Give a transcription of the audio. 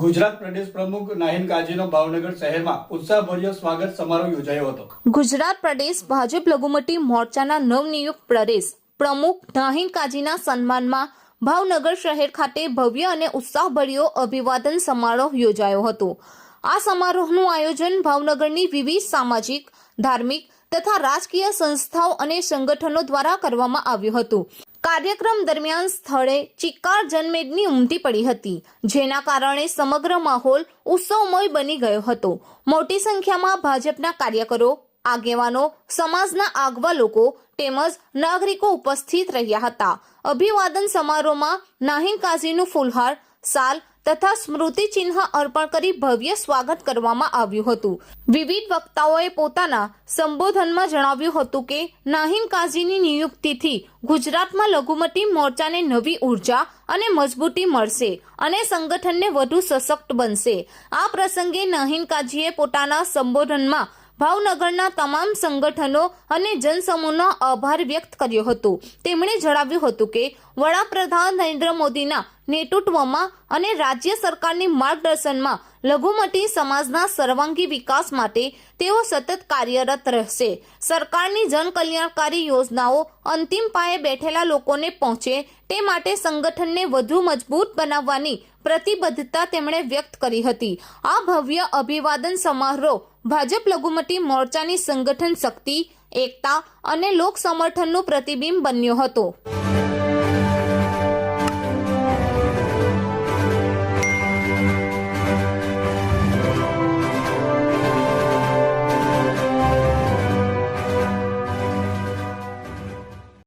ગુજરાત પ્રદેશ પ્રમુખ નાહિન કાજીનો ભાવનગર શહેરમાં ઉત્સાહભર્યો સ્વાગત સમારોહ યોજાયો હતો. ગુજરાત પ્રદેશ ભાજપ લઘુમતી મોરચાના નવનિયુક્ત પ્રદેશ પ્રમુખ નાહિન કાજીના સન્માનમાં ભાવનગર શહેર ખાતે ભવ્ય અને ઉત્સાહભર્યો અભિવાદન સમારોહ યોજાયો હતો. આ સમારોહનું આયોજન ભાવનગરની વિવિધ સામાજિક, ધાર્મિક તથા રાજકીય સંસ્થાઓ અને સંગઠનો દ્વારા કરવામાં આવ્યું હતું. કાર્યક્રમ દરમિયાન સ્થળે ચિક્કાર જનમેદની ઉમટી પડી હતી, જેના કારણે સમગ્ર માહોલ ઉત્સવમય બની ગયો હતો. મોટી સંખ્યામાં ભાજપના કાર્યકરો, આગેવાનો, સમાજના આગવા લોકો તેમજ નાગરિકો ઉપસ્થિત રહ્યા હતા. અભિવાદન સમારોહમાં નાહિન કાઝીનું ફુલહાર, સાલ તથા સ્મૃતિ ચિહ્ન અર્પણ કરી ભવ્ય સ્વાગત કરવામાં આવ્યું હતું. વિવિધ વક્તાઓએ પોતાના સંબોધનમાં જણાવ્યું હતું કે, નાહિમ કાઝીની નિયુક્તિથી ગુજરાતમાં લઘુમતી મોરચાને નવી ઊર્જા અને મજબૂતી મળશે અને સંગઠનને વધુ સશક્ત બનશે. આ પ્રસંગે નાહિન કાઝીએ પોતાના સંબોધનમાં ભાવનગરના તમામ સંગઠનો અને જનસમૂહનો આભાર વ્યક્ત કર્યો હતો. તેમણે જણાવ્યું હતું કે, વડાપ્રધાન નરેન્દ્ર મોદીના નેતૃત્વમાં અને રાજ્ય સરકારની માર્ગદર્શનમાં લઘુમતી સમાજના સર્વાંગી વિકાસ માટે તેઓ સતત કાર્યરત રહેશે. સરકારની જનકલ્યાણકારી યોજનાઓ અંતિમ પાયે બેઠેલા લોકોને પહોંચે તે માટે સંગઠનને વધુ મજબૂત બનાવવાની પ્રતિબદ્ધતા તેમણે વ્યક્ત કરી હતી. આ ભવ્ય અભિવાદન સમારોહ ભાજપ લઘુમતી મોરચાની સંગઠન શક્તિ એકતા અને લોક સમર્થનનું પ્રતિબિંબ બન્યો હતો.